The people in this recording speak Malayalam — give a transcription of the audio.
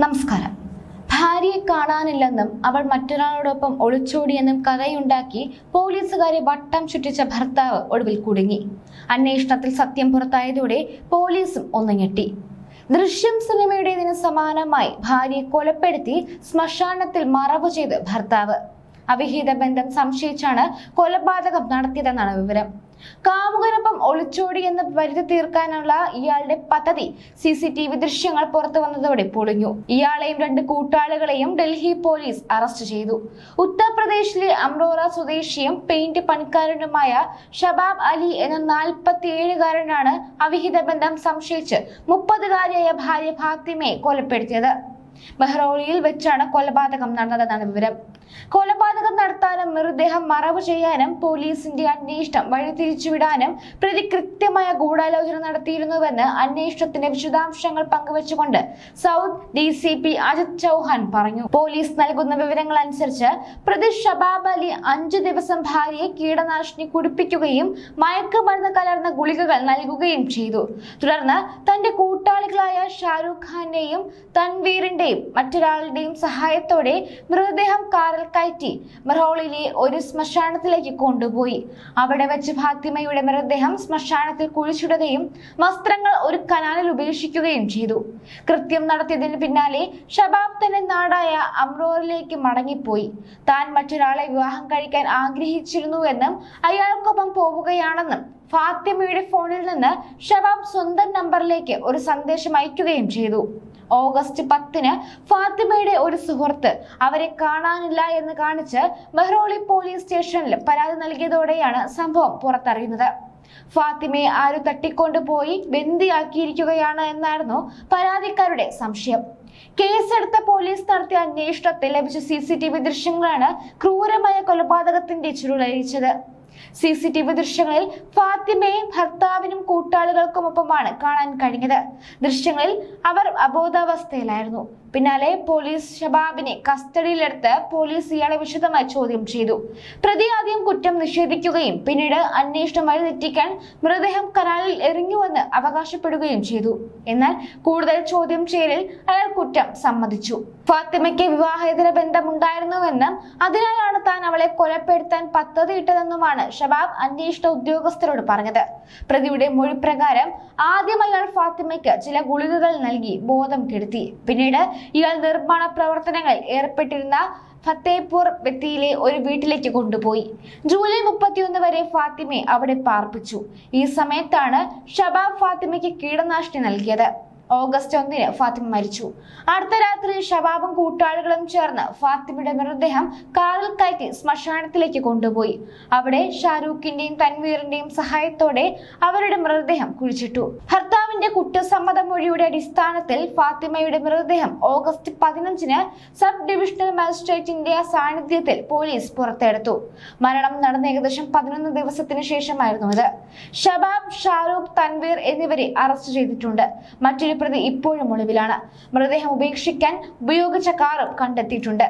നമസ്കാരം. ഭാര്യയെ കാണാനില്ലെന്നും അവൾ മറ്റൊരാളോടൊപ്പം ഒളിച്ചോടിയെന്നും കഥയുണ്ടാക്കി പോലീസുകാരെ വട്ടം ചുറ്റിച്ച ഭർത്താവ് ഒടുവിൽ കുടുങ്ങി. അന്വേഷണത്തിൽ സത്യം പുറത്തായതോടെ പോലീസും ഒന്ന് ഞെട്ടി. ദൃശ്യം സിനിമയുടേതിന് സമാനമായി ഭാര്യയെ കൊലപ്പെടുത്തി ശ്മശാനത്തിൽ മറവ് ചെയ്ത് ഭർത്താവ്. അവിഹിത ബന്ധം സംശയിച്ചാണ് കൊലപാതകം നടത്തിയതെന്നാണ് വിവരം. കാമുകനൊപ്പം ഒളിച്ചോടി എന്ന് വരുത്തി തീർക്കാനുള്ള ഇയാളുടെ പദ്ധതി സി സി ടി വി ദൃശ്യങ്ങൾ പുറത്തു വന്നതോടെ പൊളിഞ്ഞു. ഇയാളെയും രണ്ട് കൂട്ടാളികളെയും ഡൽഹി പോലീസ് അറസ്റ്റ് ചെയ്തു. ഉത്തർപ്രദേശിലെ അമ്രോറ സ്വദേശിയും പെയിന്റ് പണിക്കാരനുമായ ഷബാബ് അലി എന്ന നാൽപ്പത്തി ഏഴുകാരനാണ് അവിഹിത ബന്ധം സംശയിച്ച് മുപ്പതുകാരിയായ ഭാര്യ ഫാത്തിമയെ കൊലപ്പെടുത്തിയത്. മെഹ്റോളിയിൽ വെച്ചാണ് കൊലപാതകം നടന്നതെന്നാണ് വിവരം. കൊലപാതകം നടത്താനും മൃതദേഹം മറവ് ചെയ്യാനും പോലീസിന്റെ അന്വേഷണം വഴിതിരിച്ചുവിടാനും പ്രതി കൃത്യമായ ഗൂഢാലോചന നടത്തിയിരുന്നുവെന്ന് അന്വേഷണത്തിന്റെ വിശദാംശങ്ങൾ പങ്കുവച്ചുകൊണ്ട് south D C P Ajit Chauhan പറഞ്ഞു. പോലീസ് നൽകുന്ന വിവരങ്ങൾ അനുസരിച്ച് പ്രതി ഷബാബ് അലി അഞ്ചു ദിവസം ഭാര്യയെ കീടനാശിനി കുടിപ്പിക്കുകയും മയക്കുമരുന്ന് കലർന്ന ഗുളികകൾ നൽകുകയും ചെയ്തു. തുടർന്ന് തന്റെ കൂട്ടാളികളായ ഷാരൂഖ് ഖാന്റെയും തൻവീറിന്റെയും മറ്റൊരാളുടെയും സഹായത്തോടെ മൃതദേഹം കയറ്റി മെഹോളിലെ ഒരു ശ്മശാനത്തിലേക്ക് കൊണ്ടുപോയി. അവിടെ വെച്ച് ഫാത്തിമയുടെ മൃതദേഹം ശ്മശാനത്തിൽ കുഴിച്ചിടുകയും വസ്ത്രങ്ങൾ ഒരു കനാലിൽ ഉപേക്ഷിക്കുകയും ചെയ്തു. കൃത്യം നടത്തിയതിന് പിന്നാലെ ഷബാബ് തന്റെ നാടായ അമ്രോറിലേക്ക് മടങ്ങിപ്പോയി. താൻ മറ്റൊരാളെ വിവാഹം കഴിക്കാൻ ആഗ്രഹിച്ചിരുന്നുവെന്നും അയാൾക്കൊപ്പം പോവുകയാണെന്നും ഫാത്തിമയുടെ ഫോണിൽ നിന്ന് ഷബാബ് സ്വന്തം നമ്പറിലേക്ക് ഒരു സന്ദേശം അയക്കുകയും ചെയ്തു. ഓഗസ്റ്റ് പത്തിന് ഫാത്തിമയുടെ ഒരു സുഹൃത്ത് അവരെ കാണാനില്ല എന്ന് കാണിച്ച് മെഹ്റോളി പോലീസ് സ്റ്റേഷനിൽ പരാതി നൽകിയതോടെയാണ് സംഭവം പുറത്തറിയുന്നത്. ഫാത്തിമയെ ആരും തട്ടിക്കൊണ്ടുപോയി ബന്ദിയാക്കിയിരിക്കുകയാണ് എന്നായിരുന്നു പരാതിക്കാരുടെ സംശയം. കേസെടുത്ത പോലീസ് നടത്തിയ അന്വേഷണത്തിൽ ലഭിച്ച സി സി ടി വി ദൃശ്യങ്ങളാണ് ക്രൂരമായ കൊലപാതകത്തിന്റെ ചുരുളഴിച്ചത്. സി സി ടി വി ദൃശ്യങ്ങളിൽ ഫാത്തിമയെ ഭർത്താവിനും കൂട്ടാളികൾക്കുമൊപ്പമാണ് കാണാൻ കഴിഞ്ഞത്. ദൃശ്യങ്ങളിൽ അവർ അബോധാവസ്ഥയിലായിരുന്നു. പിന്നാലെ പോലീസ് ഷബാബിനെ കസ്റ്റഡിയിലെടുത്ത് പോലീസ് ഇയാളെ വിശദമായി ചോദ്യം ചെയ്തു. പ്രതി ആദ്യം കുറ്റം നിഷേധിക്കുകയും പിന്നീട് അന്വേഷണം വഴിതെറ്റിക്കാൻ മൃതദേഹം കനാലിൽ എറിഞ്ഞുവെന്ന് അവകാശപ്പെടുകയും ചെയ്തു. എന്നാൽ കൂടുതൽ ചോദ്യം ചെയ്യലിൽ അയാൾ കുറ്റം സമ്മതിച്ചു. ഫാത്തിമയ്ക്ക് വിവാഹേതര ബന്ധമുണ്ടായിരുന്നുവെന്നും അതിനാലാണ് താൻ അവളെ കൊലപ്പെടുത്താൻ പദ്ധതിയിട്ടതെന്നുമാണ് ഷബാബ് അന്വേഷണ ഉദ്യോഗസ്ഥരോട് പറഞ്ഞത്. പ്രതിയുടെ മൊഴി പ്രകാരം ആദ്യം അയാൾ ഫാത്തിമയ്ക്ക് ചില ഗുളികകൾ നൽകി ബോധം കെടുത്തി. പിന്നീട് ഇയാൾ നിർമ്മാണ പ്രവർത്തനങ്ങളിൽ ഏർപ്പെട്ടിരുന്ന ഫത്തേപൂർ വ്യക്തിയിലെ ഒരു വീട്ടിലേക്ക് കൊണ്ടുപോയി. ജൂലൈ മുപ്പത്തിയൊന്ന് വരെ ഫാത്തിമയെ അവിടെ പാർപ്പിച്ചു. ഈ സമയത്താണ് ഷബാബ് ഫാത്തിമയ്ക്ക് കീടനാശിനി നൽകിയത്. ഓഗസ്റ്റ് ഒന്നിന് ഫാത്തിമ മരിച്ചു. അടുത്ത രാത്രി ഷബാബും കൂട്ടാളികളും ചേർന്ന് ഫാത്തിമയുടെ മൃതദേഹം കാറിൽ കയറ്റി ശ്മശാനത്തിലേക്ക് കൊണ്ടുപോയി. അവിടെ ഷാരൂഖിന്റെയും തൻവീറിന്റെയും സഹായത്തോടെ അവരുടെ മൃതദേഹം കുഴിച്ചിട്ടു. ഭർത്താവിന്റെ കുറ്റസമ്മത മൊഴിയുടെ അടിസ്ഥാനത്തിൽ ഫാത്തിമയുടെ മൃതദേഹം ഓഗസ്റ്റ് പതിനഞ്ചിന് സബ് ഡിവിഷണൽ മജിസ്ട്രേറ്റിന്റെ സാന്നിധ്യത്തിൽ പോലീസ് പുറത്തെടുത്തു. മരണം നടന്ന ഏകദേശം പതിനൊന്ന് ദിവസത്തിന് ശേഷമായിരുന്നു ഇത്. ഷബാബ് ഷാരൂഖ് തൻവീർ എന്നിവരെ അറസ്റ്റ് ചെയ്തിട്ടുണ്ട്. മറ്റൊരു പ്രതി ഇപ്പോഴും ഒളിവിലാണ്. മൃതദേഹം ഉപേക്ഷിക്കാൻ ഉപയോഗിച്ച കാറും കണ്ടെത്തിയിട്ടുണ്ട്.